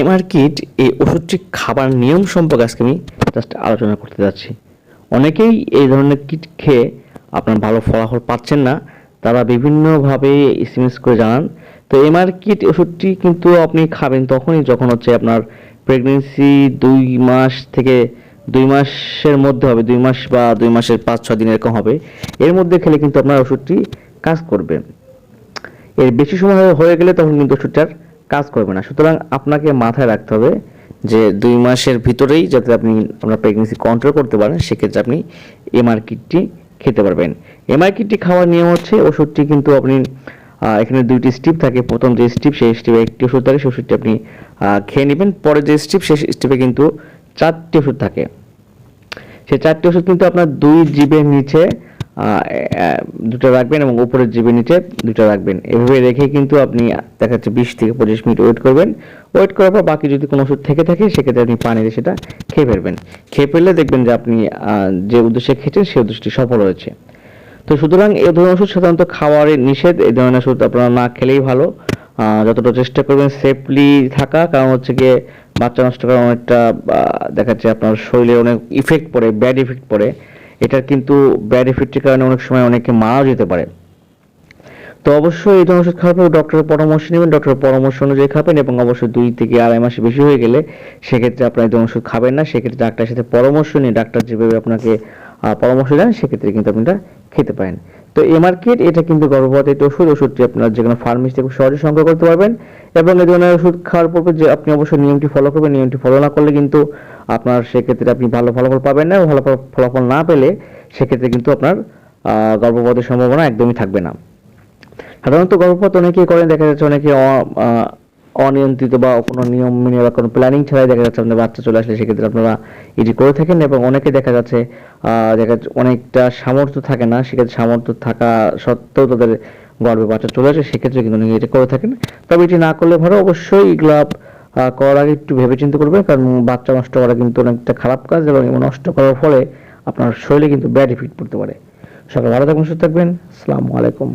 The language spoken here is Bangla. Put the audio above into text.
এমআর কিট এই ওষুধটি খাবার নিয়ম সম্পর্কে আজকে আমি জাস্ট আলোচনা করতে যাচ্ছি। অনেকেই এই ধরনের কিট খেয়ে আপনার ভালো ফলাফল পাচ্ছেন না। তারা বিভিন্নভাবে এসএমএস করে জানান, তো এমআর কিট ওষুধটি কিন্তু আপনি খাবেন তখনই যখন হচ্ছে আপনার প্রেগনেন্সি দুই মাস থেকে দুই মাসের মধ্যে হবে, দুই মাস বা দুই মাসের পাঁচ ছ দিন এরকম হবে। এর মধ্যে খেলে কিন্তু আপনার ওষুধটি কাজ করবে। এর বেশি সময় হয়ে গেলে তখন কিন্তু ওষুধটার কাজ করবে না। সুতরাং আপনাকে মাথায় রাখতে হবে যে দুই মাসের ভিতরেই যাতে আপনি আপনার প্রেগনেন্সি কন্ট্রোল করতে পারেন, সেক্ষেত্রে আপনি এমআর কিটটি খেতে পারবেন। এমআর কিটটি খাওয়ার নিয়ম হচ্ছে ওষুধটি কিন্তু আপনি এখানে দুইটি স্টিপ থাকে। প্রথম যে স্টিপ সেই স্টিপে একটি ওষুধ থাকে, সেই ওষুধটি আপনি খেয়ে নেবেন। পরে যে স্টিপ সেই স্টিপে কিন্তু চারটি ওষুধ থাকে। সেই চারটি ওষুধ কিন্তু আপনার দুই জিবের নিচে দুটো রাখবেন এবং উপরের জিবের নিচে দুটো রাখবেন। এভাবে রেখে কিন্তু আপনি দেখা যাচ্ছে বিশ থেকে পঁচিশ মিনিট ওয়েট করবেন। ওয়েট করার পর বাকি যদি কোনো ওষুধ থেকে থাকে, সেক্ষেত্রে আপনি পানিতে সেটা খেয়ে ফেলবেন। খেয়ে ফেললে দেখবেন যে আপনি যে উদ্দেশ্যে খেয়েছেন, সেই উদ্দেশ্যটি সফল হয়েছে। তো সুতরাং এই ধরনের ওষুধ সাধারণত খাওয়ারের নিষেধ। এই ধরনের ওষুধ আপনারা না খেলেই ভালো। যতটা চেষ্টা করবেন সেফলি থাকা। কারণ হচ্ছে গিয়ে বাচ্চা নষ্ট করা অনেকটা দেখা যাচ্ছে আপনার শরীরে অনেক ইফেক্ট পড়ে ব্যাড ইফেক্ট পড়ে। এটার কিন্তু ব্যাড ইফেক্টের কারণে অনেক সময় অনেকে মারাও যেতে পারে। তো অবশ্যই এই ধরনের ওষুধ খাওয়ার পর ডক্টরের পরামর্শ নেবেন। ডক্টরের পরামর্শ অনুযায়ী খাবেন এবং অবশ্যই দুই থেকে আড়াই মাসে বেশি হয়ে গেলে সেক্ষেত্রে আপনার এই ধরনের ওষুধ খাবেন না। সেক্ষেত্রে ডাক্তারের সাথে পরামর্শ নিয়ে ডাক্তার যেভাবে আপনাকে পরামর্শ দেন, সেক্ষেত্রে কিন্তু আপনি এটা খেতে পারেন। তো এ মার্কেট এটা কিন্তু গর্ভপাতের ওষুধ, ওষুধটি আপনার যে কোনো ফার্মেসি থেকে সহজে সংগ্রহ করতে পারবেন। এবং এই ধরনের ওষুধ খাওয়ার পূর্বে যে আপনি অবশ্যই নিয়মটি ফলো করবেন, নিয়মটি ফলো না করলে কিন্তু আপনার সেক্ষেত্রে আপনি ভালো ফলাফল পাবেন না ভালো ফল- ফলাফল না পেলে সেক্ষেত্রে কিন্তু আপনার গর্ভপাতের সম্ভাবনা একদমই থাকবে না। সাধারণত গর্ভপাত অনেকেই করেন, দেখা যাচ্ছে অনেকে অনিয়ন্ত্রিত বা কোনো নিয়ম মেনে বা কোনো প্ল্যানিং ছাড়াই দেখা যাচ্ছে আপনার বাচ্চা চলে আসলে সেক্ষেত্রে আপনারা এটি করে থাকেন এবং অনেকে দেখা যাচ্ছে দেখা যাচ্ছে অনেকটা সামর্থ্য থাকে না, সেক্ষেত্রে সামর্থ্য থাকা সত্ত্বেও তাদের গর্ভে বাচ্চা চলে আসে, সেক্ষেত্রে কিন্তু অনেকে এটা করে থাকেন। তবে এটি না করলে ভালো, অবশ্যই এগুলো করার আগে একটু ভেবে চিন্তা করবেন, কারণ বাচ্চা নষ্ট করা কিন্তু অনেকটা খারাপ কাজ এবং নষ্ট করার ফলে আপনার শরীরে কিন্তু ব্যাড ইফেক্ট পড়তে পারে। সকাল ভালো থাকবেন, সুস্থ থাকবেন, আসসালামু আলাইকুম।